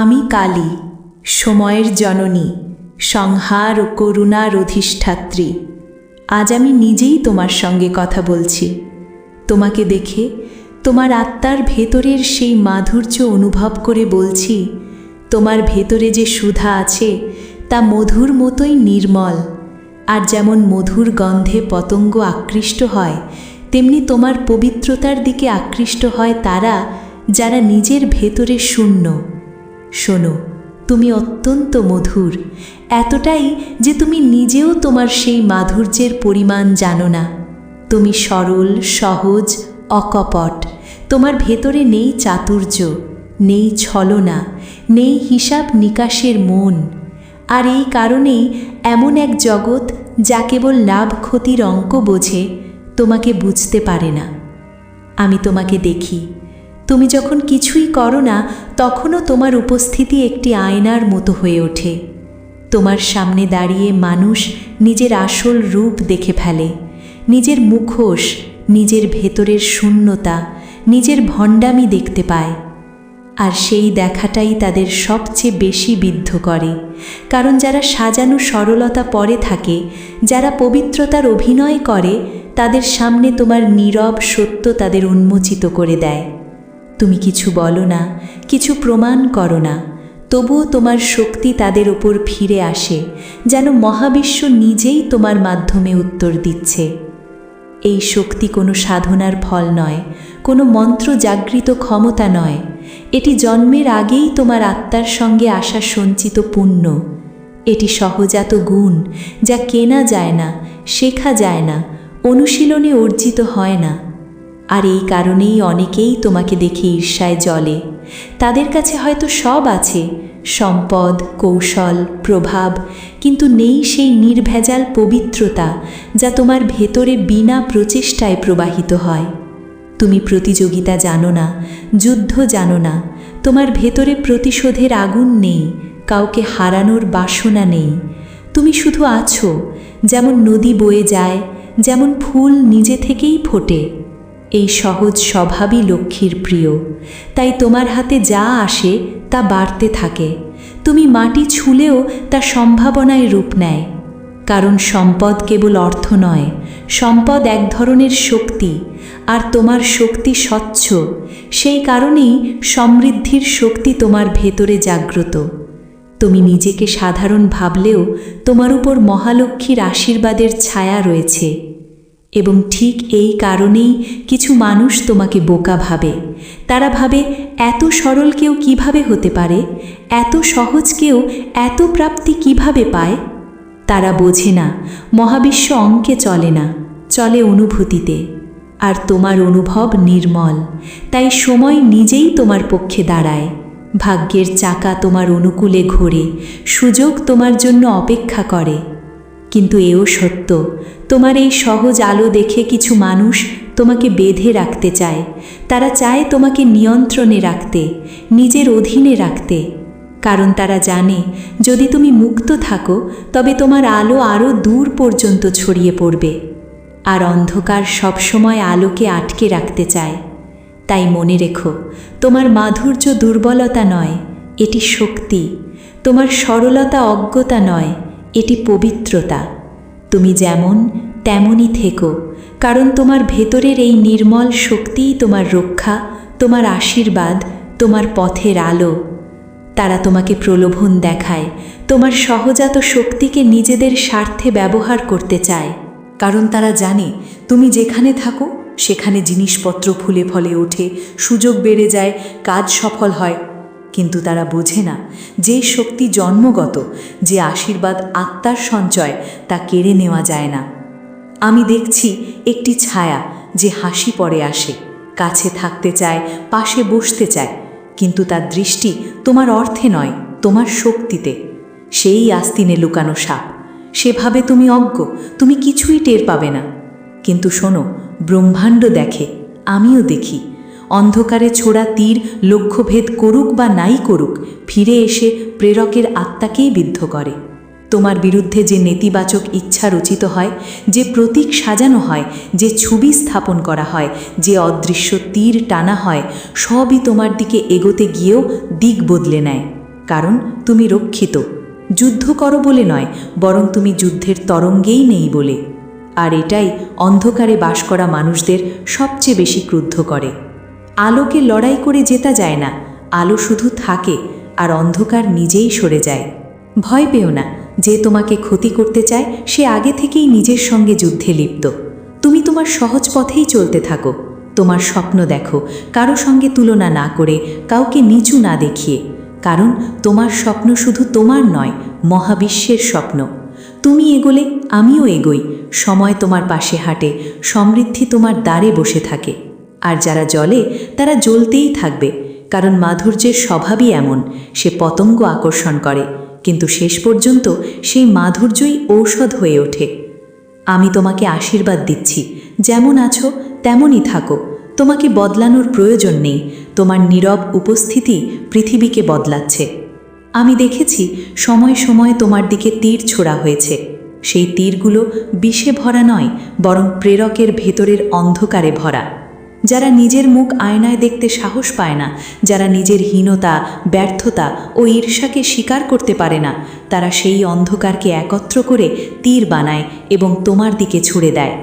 আমি কালী, সময়ের জননী, সংহার ও করুণার অধিষ্ঠাত্রী। আজ আমি নিজেই তোমার সঙ্গে কথা বলছি। তোমাকে দেখে তোমার আত্মার ভেতরের সেই মাধুর্য অনুভব করে বলছি, তোমার ভেতরে যে সুধা আছে তা মধুর মতোই নির্মল। আর যেমন মধুর গন্ধে পতঙ্গ আকৃষ্ট হয়, তেমনি তোমার পবিত্রতার দিকে আকৃষ্ট হয় তারা যারা নিজের ভেতরে শূন্য। শোনো, তুমি অত্যন্ত মধুর, এতটাই যে তুমি নিজেও তোমার সেই মাধুর্যের পরিমাণ জানো না। তুমি সরল, সহজ, অকপট, তোমার ভেতরে নেই চাতুর্য, নেই ছলনা, নেই হিসাব নিকাশের মন। আর এই কারণেই এমন এক জগৎ যা কেবল লাভ ক্ষতির অঙ্ক বোঝে, তোমাকে বুঝতে পারে না। আমি তোমাকে দেখি তুমি যখন কিছুই করো না, তখনও তোমার উপস্থিতি একটি আয়নার মতো হয়ে ওঠে। তোমার সামনে দাঁড়িয়ে মানুষ নিজের আসল রূপ দেখে ফেলে। নিজের মুখোশ, নিজের ভেতরের শূন্যতা, নিজের ভণ্ডামি দেখতে পায়। আর সেই দেখাটাই তাদের সবচেয়ে বেশি বিদ্ধ করে। কারণ যারা সাজানো সরলতা পরে থাকে, যারা পবিত্রতার অভিনয় করে, তাদের সামনে তোমার নীরব সত্য তাদের উন্মোচিত করে দেয়। তুমি কিছু বলো না, কিছু প্রমাণ করো না। তবুও তোমার শক্তি তাদের ওপর ফিরে আসে, যেন মহাবিশ্ব নিজেই তোমার মাধ্যমে উত্তর দিচ্ছে। এই শক্তি কোনো সাধনার ফল নয়, কোনো মন্ত্র জাগৃত ক্ষমতা নয়। এটি জন্মের আগেই তোমার আত্মার সঙ্গে আসা সঞ্চিত পুণ্য। এটি সহজাত গুণ, যা কেনা যায় না, শেখা যায় না, অনুশীলনে অর্জিত হয় না। আর এই কারণেই অনেকেই তোমাকে দেখে ঈর্ষায় জলে তাদের কাছে হয়তো সব আছে, সম্পদ, কৌশল, প্রভাব, কিন্তু নেই সেই নির্ভেজাল পবিত্রতা যা তোমার ভেতরে বিনা প্রচেষ্টায় প্রবাহিত হয়। তুমি প্রতিযোগিতা জানো না, যুদ্ধ জানো না, তোমার ভেতরে প্রতিশোধের আগুন নেই, কাউকে হারানোর বাসনা নেই। তুমি শুধু আছো, যেমন নদী বয়ে যায়, যেমন ফুল নিজে থেকেই ফোটে। এই সহজ স্বভাবই লক্ষ্মীর প্রিয়। তাই তোমার হাতে যা আসে, তা বাড়তে থাকে। তুমি মাটি ছুলেও তা সম্ভাবনায় রূপ নেয়। কারণ সম্পদ কেবল অর্থ নয়, সম্পদ এক ধরনের শক্তি। আর তোমার শক্তি স্বচ্ছ, সেই কারণেই সমৃদ্ধির শক্তি তোমার ভেতরে জাগ্রত। তুমি নিজেকে সাধারণ ভাবলেও তোমার উপর মহালক্ষ্মীর আশীর্বাদের ছায়া রয়েছে। এবং ঠিক এই কারণেই কিছু মানুষ তোমাকে বোকা ভাবে। তারা ভাবে, এত সরল কেউ কীভাবে হতে পারে? এত সহজ কেউ এত প্রাপ্তি কীভাবে পায়? তারা বোঝে না, মহাবিশ্ব অঙ্কে চলে না, চলে অনুভূতিতে। আর তোমার অনুভব নির্মল, তাই সময় নিজেই তোমার পক্ষে দাঁড়ায়। ভাগ্যের চাকা তোমার অনুকূলে ঘোরে, সুযোগ তোমার জন্য অপেক্ষা করে। কিন্তু এও সত্য তোমার এই সহজ আলো দেখে কিছু মানুষ তোমাকে বেঁধে রাখতে চায়। তারা চায় তোমাকে নিয়ন্ত্রণে রাখতে, নিজের অধীনে রাখতে। কারণ তারা জানে, যদি তুমি মুক্ত থাকো, তবে তোমার আলো আরও দূর পর্যন্ত ছড়িয়ে পড়বে। আর অন্ধকার সবসময় আলোকে আটকে রাখতে চায়। তাই মনে রেখো, তোমার মাধুর্য দুর্বলতা নয়, এটি শক্তি। তোমার সরলতা অজ্ঞতা নয়, এটি পবিত্রতা। তুমি যেমন, তেমনই থেকো, কারণ তোমার ভেতরের এই নির্মল শক্তিই তোমার রক্ষা, তোমার আশীর্বাদ, তোমার পথের আলো। তারা তোমাকে প্রলোভন দেখায়, তোমার সহজাত শক্তিকে নিজেদের স্বার্থে ব্যবহার করতে চায়, কারণ তারা জানে, তুমি যেখানে থাকো, সেখানে জিনিসপত্র ফুলে ফলে ওঠে, সুযোগ বেড়ে যায়, কাজ সফল হয়। কিন্তু তারা বোঝে না যে শক্তি জন্মগত, যে আশীর্বাদ আত্মার সঞ্চয়, তা কেড়ে নেওয়া যায় না। আমি দেখছি একটি ছায়া যে হাসি পরে আসে, কাছে থাকতে চায়, পাশে বসতে চায়, কিন্তু তার দৃষ্টি তোমার অর্থে নয়, তোমার শক্তিতে। সেই আস্তিনে লুকানো সাপ, সেভাবে তুমি অজ্ঞ, তুমি কিছুই টের পাবে না। কিন্তু শোনো, ব্রহ্মাণ্ড দেখে, আমিও দেখি অন্ধকারে ছোড়া তীর লক্ষ্যভেদ করুক বা নাই করুক, ফিরে এসে প্রেরকের আত্মাকেই বিদ্ধ করে। তোমার বিরুদ্ধে যে নেতিবাচক ইচ্ছা রচিত হয়, যে প্রতীক সাজানো হয়, যে ছবি স্থাপন করা হয়, যে অদৃশ্য তীর টানা হয়, সবই তোমার দিকে এগোতে গিয়েও দিক বদলে নেয়। কারণ তুমি রক্ষিত। যুদ্ধ করো বলে নয়, বরং তুমি যুদ্ধের তরঙ্গেই নেই বলে। আর এটাই অন্ধকারে বাস করা মানুষদের সবচেয়ে বেশি ক্রুদ্ধ করে। আলোকে লড়াই করে জেতা যায় না। আলো শুধু থাকে আর অন্ধকার নিজেই সরে যায়। ভয় পেও না, যে তোমাকে ক্ষতি করতে চায়, সে আগে থেকেই নিজের সঙ্গে যুদ্ধে লিপ্ত। তুমি তোমার সহজ পথেই চলতে থাকো। তোমার স্বপ্ন দেখো, কারও সঙ্গে তুলনা না করে, কাউকে নিচু না দেখিয়ে। কারণ তোমার স্বপ্ন শুধু তোমার নয়, মহাবিশ্বের স্বপ্ন। তুমি এগোলে, আমিও এগোই। সময় তোমার পাশে হাঁটে, সমৃদ্ধি তোমার দ্বারে বসে থাকে। আর যারা জলে তারা জ্বলতেই থাকবে, কারণ মাধুর্যের স্বভাবই এমন, সে পতঙ্গ আকর্ষণ করে, কিন্তু শেষ পর্যন্ত সেই মাধুর্যই ঔষধ হয়ে ওঠে। আমি তোমাকে আশীর্বাদ দিচ্ছি, যেমন আছো, তেমনই থাকো, তোমাকে বদলানোর প্রয়োজন নেই, তোমার নীরব উপস্থিতি পৃথিবীকে বদলাচ্ছে। আমি দেখেছি, সময় সময় তোমার দিকে তীর ছোড়া হয়েছে, সেই তীরগুলো বিষে ভরা নয়, বরং প্রেরকের ভেতরের অন্ধকারে ভরা। যারা নিজের মুখ আয়নায় দেখতে সাহস পায় না, যারা নিজের হীনতা, ব্যর্থতা ও ঈর্ষাকে স্বীকার করতে পারে না, তারা সেই অন্ধকারকে একত্র করে তীর বানায় এবং তোমার দিকে ছুড়ে দেয়।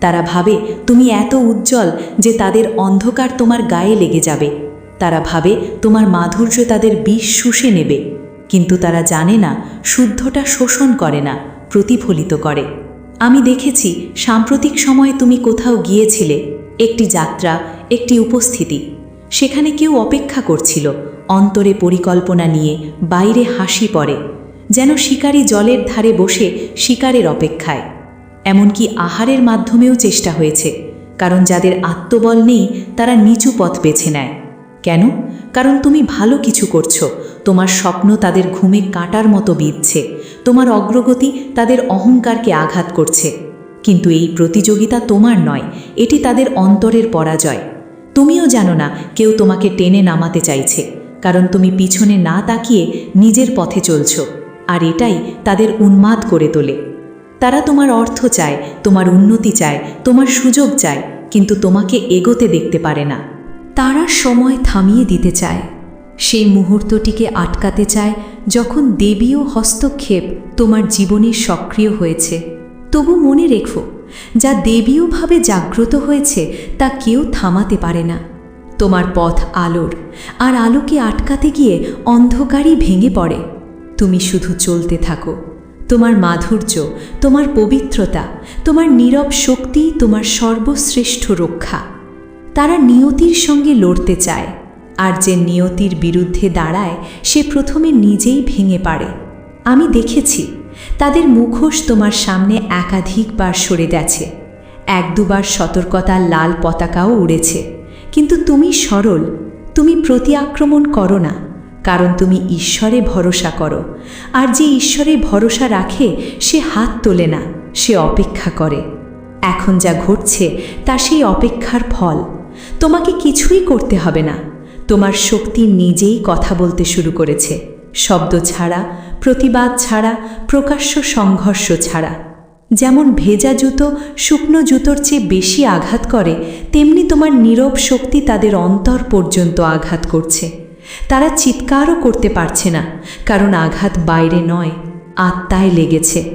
তারা ভাবে, তুমি এত উজ্জ্বল যে তাদের অন্ধকার তোমার গায়ে লেগে যাবে। তারা ভাবে, তোমার মাধুর্য তাদের বিষ শুষে নেবে। কিন্তু তারা জানে না, শুদ্ধটা শোষণ করে না, প্রতিফলিত করে। আমি দেখেছি, সাম্প্রতিক সময়ে তুমি কোথাও গিয়েছিলে একটি যাত্রা, একটি উপস্থিতি। সেখানে কেউ অপেক্ষা করছিল, অন্তরে পরিকল্পনা নিয়ে বাইরে হাসি পড়ে, যেন শিকারী জলের ধারে বসে শিকারের অপেক্ষায়। এমনকি আহারের মাধ্যমেও চেষ্টা হয়েছে, কারণ যাদের আত্মবল নেই, তারা নিচু পথ বেছে নেয়। কেন? কারণ তুমি ভালো কিছু করছ, তোমার স্বপ্ন তাদের ঘুমে কাটার মতো বিঁধছে, তোমার অগ্রগতি তাদের অহংকারকে আঘাত করছে। কিন্তু এই প্রতিযোগিতা তোমার নয়, এটি তাদের অন্তরের পরাজয়। তুমিও জানো না, কেউ তোমাকে টেনে নামাতে চাইছে, কারণ তুমি পিছনে না তাকিয়ে নিজের পথে চলছ, আর এটাই তাদের উন্মাদ করে তোলে। তারা তোমার অর্থ চায়, তোমার উন্নতি চায়, তোমার সুযোগ চায়, কিন্তু তোমাকে এগোতে দেখতে পারে না। তারা সময় থামিয়ে দিতে চায়। সেই মুহূর্তটিকে আটকাতে চায় যখন দেবীয় হস্তক্ষেপ তোমার জীবনে সক্রিয় হয়েছে। তবু মনে রেখো, যা দেবীয়ভাবে জাগ্রত হয়েছে, তা কেউ থামাতে পারে না। তোমার পথ আলোর, আর আলোকে আটকাতে গিয়ে অন্ধকারই ভেঙে পড়ে। তুমি শুধু চলতে থাকো। তোমার মাধুর্য, তোমার পবিত্রতা, তোমার নীরব শক্তি তোমার সর্বশ্রেষ্ঠ রক্ষা। তারা নিয়তির সঙ্গে লড়তে চায়, আর যে নিয়তির বিরুদ্ধে দাঁড়ায়, সে প্রথমে নিজেই ভেঙে পারে। আমি দেখেছি তাদের মুখোশ তোমার সামনে একাধিকবার সরে গেছে। এক দুবার সতর্কতার লাল পতাকাও উড়েছে। কিন্তু তুমি সরল, তুমি প্রতি আক্রমণ করো না, কারণ তুমি ঈশ্বরে ভরসা করো। আর যে ঈশ্বরে ভরসা রাখে, সে হাত তোলে না, সে অপেক্ষা করে। এখন যা ঘটছে, তা সেই অপেক্ষার ফল। তোমাকে কিছুই করতে হবে না। তোমার শক্তি নিজেই কথা বলতে শুরু করেছে। শব্দ ছাড়া প্রতিবাদ ছাড়া, প্রকাশ্য সংঘর্ষ ছাড়া। যেমন ভেজা জুতো শুকনো জুতোর চেয়ে বেশি আঘাত করে, তেমনি তোমার নীরব শক্তি তাদের অন্তর পর্যন্ত আঘাত করছে। তারা চিৎকারও করতে পারছে না, কারণ আঘাত বাইরে নয়, আত্মায় লেগেছে।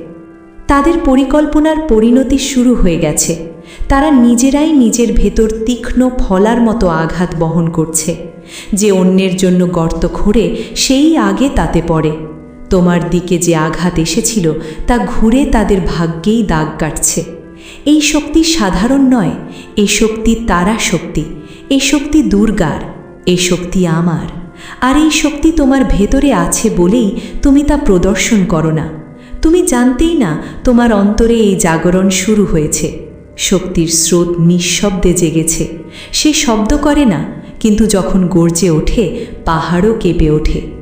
তাদের পরিকল্পনার পরিণতি শুরু হয়ে গেছে। তারা নিজেরাই নিজের ভেতর তীক্ষ্ণ ফলার মতো আঘাত বহন করছে। যে অন্যের জন্য গর্ত খোঁড়ে, সেই আগে তাতে পড়ে। তোমার দিকে যে আঘাত এসেছিল, তা ঘুরে তাদের ভাগ্যেই দাগ কাটছে। এই শক্তি সাধারণ নয় এই শক্তি তারা শক্তি এই শক্তি দুর্গার এই শক্তি আমার। আর এই শক্তি তোমার ভেতরে আছে বলেই তুমি তা প্রদর্শন করো না। তুমি জানতেই না তোমার অন্তরে এই জাগরণ শুরু হয়েছে। শক্তির স্রোত নিঃশব্দে জেগেছে। সে শব্দ করে না, কিন্তু যখন গর্জে ওঠে, পাহাড়ও কেঁপে ওঠে।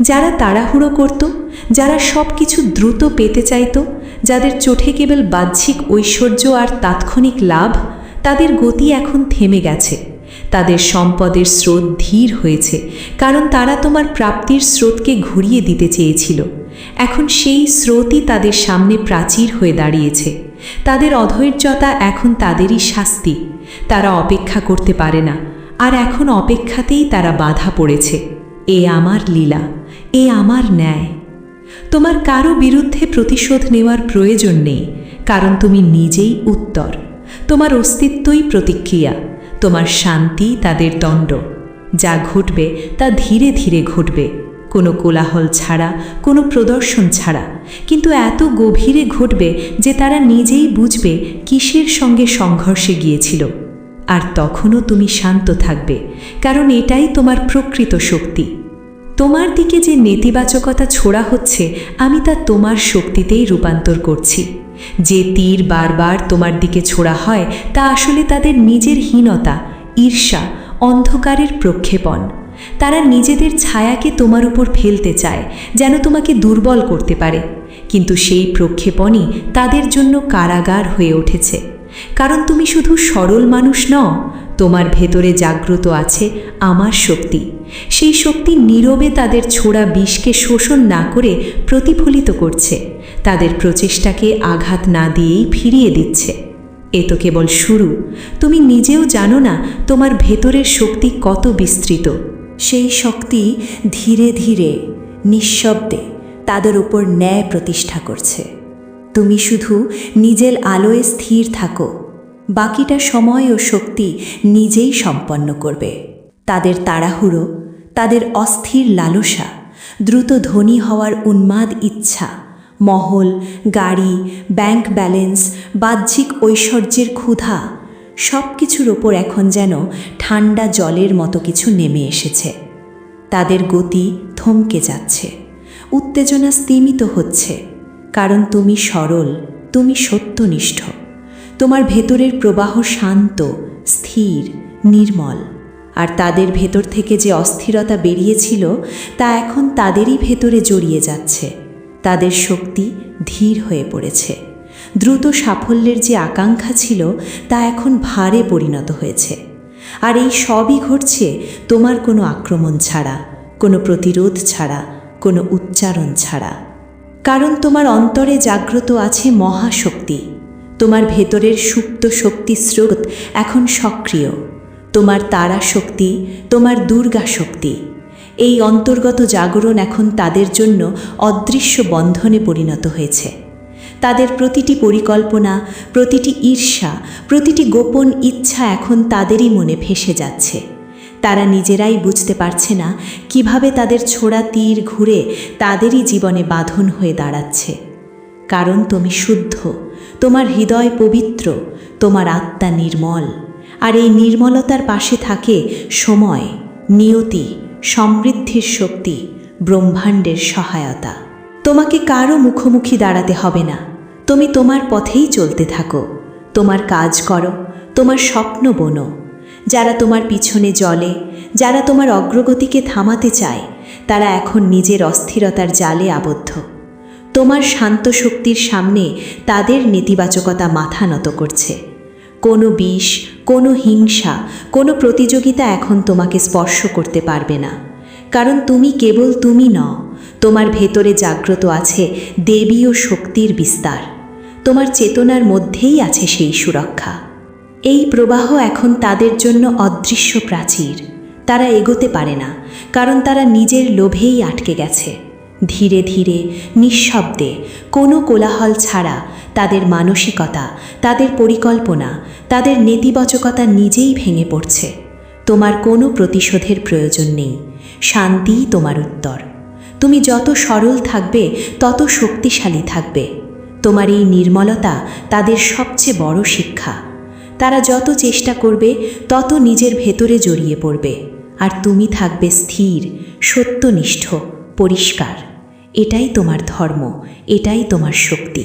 যারা তাড়াহুড়ো করত, যারা সব কিছু দ্রুত পেতে চাইত, যাদের চোখে কেবল বাহ্যিক ঐশ্বর্য আর তাৎক্ষণিক লাভ, তাদের গতি এখন থেমে গেছে। তাদের সম্পদের স্রোত ধীর হয়েছে, কারণ তারা তোমার প্রাপ্তির স্রোতকে ঘুরিয়ে দিতে চেয়েছিল। এখন সেই স্রোতই তাদের সামনে প্রাচীর হয়ে দাঁড়িয়েছে। তাদের অধৈর্যতা এখন তাদেরই শাস্তি। তারা অপেক্ষা করতে পারে না, আর এখন অপেক্ষাতেই তারা বাধা পড়েছে। এ আমার লীলা, এ আমার ন্যায়। তোমার কারও বিরুদ্ধে প্রতিশোধ নেওয়ার প্রয়োজন নেই, কারণ তুমি নিজেই উত্তর। তোমার অস্তিত্বই প্রতিক্রিয়া, তোমার শান্তি তাদের দণ্ড। যা ঘটবে তা ধীরে ধীরে ঘটবে। কোনো কোলাহল ছাড়া, কোনো প্রদর্শন ছাড়া। কিন্তু এত গভীরে ঘটবে যে তারা নিজেই বুঝবে কিসের সঙ্গে সংঘর্ষে গিয়েছিল। আর তখনও তুমি শান্ত থাকবে, কারণ এটাই তোমার প্রকৃত শক্তি। তোমার দিকে যে নেতিবাচকতা ছোড়া হচ্ছে, আমি তা তোমার শক্তিতেই রূপান্তর করছি। যে তীর বারবার তোমার দিকে ছোড়া হয়, তা আসলে তাদের নিজের হীনতা, ঈর্ষা, অন্ধকারের প্রক্ষেপণ। তারা নিজেদের ছায়াকে তোমার উপর ফেলতে চায়, যেন তোমাকে দুর্বল করতে পারে। কিন্তু সেই প্রক্ষেপণই তাদের জন্য কারাগার হয়ে উঠেছে। কারণ তুমি শুধু সরল মানুষ নও, তোমার ভেতরে জাগ্রত আছে আমার শক্তি। সেই শক্তি নীরবে তাদের ছোড়া বিষকে শোষণ না করে প্রতিফলিত করছে, তাদের প্রচেষ্টাকে আঘাত না দিয়েই ফিরিয়ে দিচ্ছে। এ তো কেবল শুরু। তুমি নিজেও জানো না তোমার ভেতরের শক্তি কত বিস্তৃত। সেই শক্তি ধীরে ধীরে নিঃশব্দে তাদের উপর ন্যায় প্রতিষ্ঠা করছে। তুমি শুধু নিজের আলোয় স্থির থাকো। বাকিটা সময় ও শক্তি নিজেই সম্পন্ন করবে। তাদের তাড়াহুড়ো, তাদের অস্থির লালসা, দ্রুত ধনী হওয়ার উন্মাদ ইচ্ছা, মহল, গাড়ি, ব্যাংক ব্যালেন্স, বাহ্যিক ঐশ্বর্যের ক্ষুধা সব কিছুর ওপর এখন যেন ঠান্ডা জলের মতো কিছু নেমে এসেছে। তাদের গতি থমকে যাচ্ছে, উত্তেজনা স্তিমিত হচ্ছে। কারণ তুমি সরল, তুমি সত্যনিষ্ঠ। তোমার ভেতরের প্রবাহ শান্ত, স্থির, নির্মল। আর তাদের ভেতর থেকে যে অস্থিরতা বেরিয়েছিল, তা এখন তাদেরই ভেতরে জড়িয়ে যাচ্ছে। তাদের শক্তি ধীর হয়ে পড়েছে। দ্রুত সাফল্যের যে আকাঙ্ক্ষা ছিল, তা এখন ভারে পরিণত হয়েছে। আর এই সবই ঘটছে তোমার কোনো আক্রমণ ছাড়া, কোনো প্রতিরোধ ছাড়া, কোনো উচ্চারণ ছাড়া। কারণ তোমার অন্তরে জাগ্রত আছে মহাশক্তি। তোমার ভেতরের সুপ্ত শক্তি স্রোত এখন সক্রিয়। তোমার তারা শক্তি তোমার দুর্গা শক্তি এই অন্তর্গত জাগরণ এখন তাদের জন্য অদৃশ্য বন্ধনে পরিণত হয়েছে। তাদের প্রতিটি পরিকল্পনা, প্রতিটি ঈর্ষা, প্রতিটি গোপন ইচ্ছা এখন তাদেরই মনে ভেসে যাচ্ছে। তারা নিজেরাই বুঝতে পারছে না কীভাবে তাদের ছোড়া তীর ঘুরে তাদেরই জীবনে বাঁধন হয়ে দাঁড়াচ্ছে। কারণ তুমি শুদ্ধ, তোমার হৃদয় পবিত্র, তোমার আত্মা নির্মল। আর এই নির্মলতার পাশে থাকে সময়, নিয়তি, সমৃদ্ধির শক্তি, ব্রহ্মাণ্ডের সহায়তা। তোমাকে কারও মুখোমুখি দাঁড়াতে হবে না। তুমি তোমার পথেই চলতে থাকো। তোমার কাজ করো, তোমার স্বপ্ন বোনো। যারা তোমার পিছনে জলে, যারা তোমার অগ্রগতিকে থামাতে চায়, তারা এখন নিজের অস্থিরতার জালে আবদ্ধ। তোমার শান্ত শক্তির সামনে তাদের নেতিবাচকতা মাথা নত করছে। কোনো বিষ, কোনো হিংসা, কোনো প্রতিযোগিতা এখন তোমাকে স্পর্শ করতে পারবে না। কারণ তুমি কেবল তুমি নও, তোমার ভেতরে জাগ্রত আছে দেবী ও শক্তির বিস্তার। তোমার চেতনার মধ্যেই আছে সেই সুরক্ষা। এই প্রবাহ এখন তাদের জন্য অদৃশ্য প্রাচীর। তারা এগোতে পারে না, কারণ তারা নিজের লোভেই আটকে গেছে। ধীরে ধীরে, নিঃশব্দে, কোনো কোলাহল ছাড়া তাদের মানসিকতা, তাদের পরিকল্পনা, তাদের নেতিবাচকতা নিজেই ভেঙে পড়ছে। তোমার কোনো প্রতিশোধের প্রয়োজন নেই। শান্তিই তোমার উত্তর। তুমি যত সরল থাকবে, তত শক্তিশালী থাকবে। তোমার এই নির্মলতা তাদের সবচেয়ে বড় শিক্ষা। তারা যত চেষ্টা করবে, তত নিজের ভেতরে জড়িয়ে পড়বে। আর তুমি থাকবে স্থির, সত্যনিষ্ঠ, পরিষ্কার। এটাই তোমার ধর্ম, এটাই তোমার শক্তি।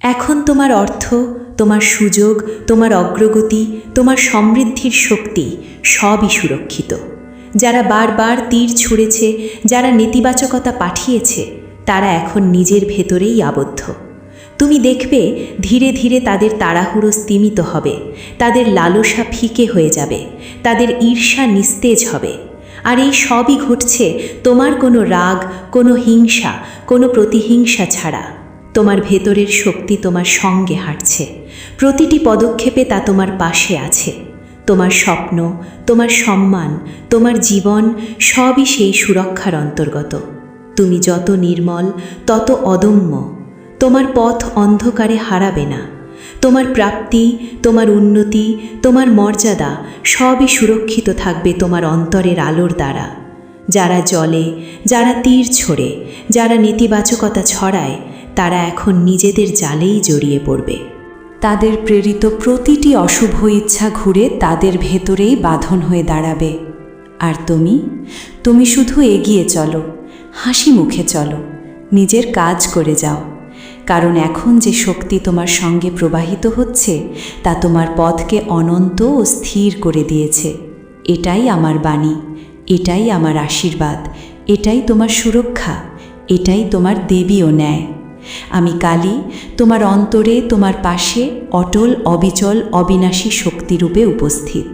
এখন তোমার অর্থ, তোমার সুযোগ, তোমার অগ্রগতি, তোমার সমৃদ্ধির শক্তি সবই সুরক্ষিত। যারা বারবার তীর ছুঁড়েছে, যারা নেতিবাচকতা পাঠিয়েছে, তারা এখন নিজের ভেতরেই আবদ্ধ। তুমি দেখবে ধীরে ধীরে তাদের তাড়াহুড়ো স্তিমিত হবে, তাদের লালসা ফিকে হয়ে যাবে, তাদের ঈর্ষা নিস্তেজ হবে। আর এই সবই ঘটছে তোমার কোনো রাগ, কোনো হিংসা, কোনো প্রতিহিংসা ছাড়া। তোমার ভেতরের শক্তি তোমার সঙ্গে হাঁটছে, প্রতিটি পদক্ষেপে তা তোমার পাশে আছে। তোমার স্বপ্ন, তোমার সম্মান, তোমার জীবন সবই সেই সুরক্ষার অন্তর্গত। তুমি যত নির্মল, তত অদম্য। তোমার পথ অন্ধকারে হারাবে না। তোমার প্রাপ্তি, তোমার উন্নতি, তোমার মর্যাদা সবই সুরক্ষিত থাকবে তোমার অন্তরের আলোর দ্বারা। যারা জলে, যারা তীর ছোড়ে, যারা নেতিবাচকতা ছড়ায়, তারা এখন নিজেদের জালেই জড়িয়ে পড়বে। তাদের প্রেরিত প্রতিটি অশুভ ইচ্ছা ঘুরে তাদের ভেতরেই বাঁধন হয়ে দাঁড়াবে। আর তুমি? তুমি শুধু এগিয়ে চলো, হাসি মুখে চলো, নিজের কাজ করে যাও। কারণ এখন যে শক্তি তোমার সঙ্গে প্রবাহিত হচ্ছে, তা তোমার পথকে অনন্ত ও স্থির করে দিয়েছে। এটাই আমার বাণী, এটাই আমার আশীর্বাদ, এটাই তোমার সুরক্ষা, এটাই তোমার দেবীও ন্যায়। আমি কালী, তোমার অন্তরে, তোমার পাশে অটল, অবিচল, অবিনাশী শক্তিরূপে উপস্থিত।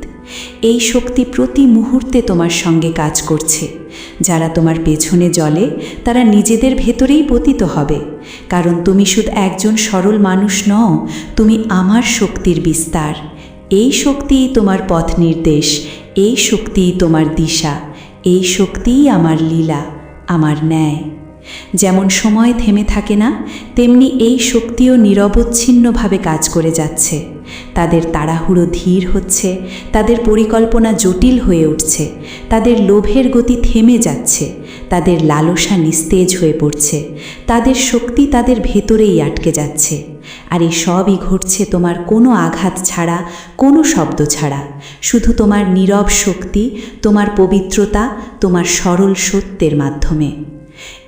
এই শক্তি প্রতি মুহূর্তে তোমার সঙ্গে কাজ করছে। যারা তোমার পেছনে জলে, তারা নিজেদের ভেতরেই পতিত হবে। কারণ তুমি শুধু একজন সরল মানুষ নও, তুমি আমার শক্তির বিস্তার। এই শক্তিই তোমার পথ নির্দেশ, এই শক্তিই তোমার দিশা, এই শক্তিই আমার লীলা, আমার ন্যায়। যেমন সময় থেমে থাকে না, তেমনি এই শক্তিও নিরবচ্ছিন্নভাবে কাজ করে যাচ্ছে। তাদের তাড়াহুড়ো ধীর হচ্ছে, তাদের পরিকল্পনা জটিল হয়ে উঠছে, তাদের লোভের গতি থেমে যাচ্ছে, তাদের লালসা নিস্তেজ হয়ে পড়ছে, তাদের শক্তি তাদের ভেতরেই আটকে যাচ্ছে। আর এই সবই ঘটছে তোমার কোনো আঘাত ছাড়া, কোনো শব্দ ছাড়া। শুধু তোমার নীরব শক্তি, তোমার পবিত্রতা, তোমার সরল সত্যের মাধ্যমে।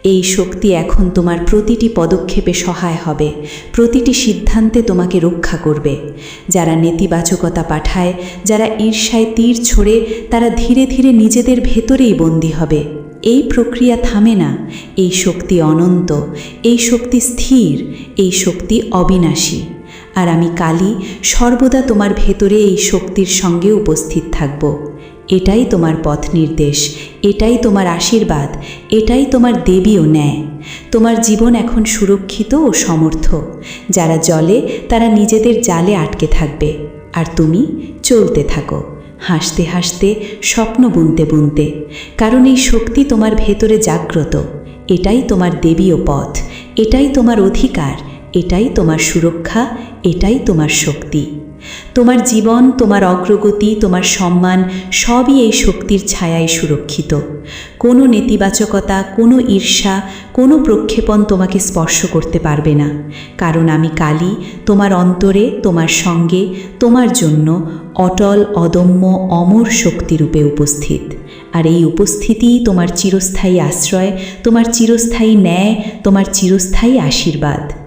এই শক্তি এখন তোমার প্রতিটি পদক্ষেপে সহায় হবে, প্রতিটি সিদ্ধান্তে তোমাকে রক্ষা করবে। যারা নেতিবাচকতা পাঠায়, যারা ঈর্ষায় তীর ছোড়ে, তারা ধীরে ধীরে নিজেদের ভেতরেই বন্দী হবে। এই প্রক্রিয়া থামে না, এই শক্তি অনন্ত, এই শক্তি স্থির, এই শক্তি অবিনাশী। আর আমি কালী সর্বদা তোমার ভেতরে এই শক্তির সঙ্গে উপস্থিত থাকব। এটাই তোমার পথ নির্দেশ, এটাই তোমার আশীর্বাদ, এটাই তোমার দেবী ও ন্যায়। তোমার জীবন এখন সুরক্ষিত ও সমর্থ। যারা জলে, তারা নিজেদের জালে আটকে থাকবে। আর তুমি চলতে থাকো, হাসতে হাসতে, স্বপ্ন বুনতে বুনতে। কারণ এই শক্তি তোমার ভেতরে জাগ্রত। এটাই তোমার দেবীয় পথ, এটাই তোমার অধিকার, এটাই তোমার সুরক্ষা, এটাই তোমার শক্তি। তোমার জীবন, তোমার অগ্রগতি, তোমার সম্মান, সবই এই শক্তির ছায়ায় সুরক্ষিত। কোনো নেতিবাচকতা, কোনো ঈর্ষা, কোনো প্রক্ষেপণ তোমাকে স্পর্শ করতে পারবে না। কারণ আমি কালী, তোমার অন্তরে, তোমার সঙ্গে, তোমার জন্য অটল, অদম্য, অমর শক্তিরূপে উপস্থিত। আর এই উপস্থিতিই তোমার চিরস্থায়ী আশ্রয়, তোমার চিরস্থায়ী ন্যায়, তোমার চিরস্থায়ী আশীর্বাদ।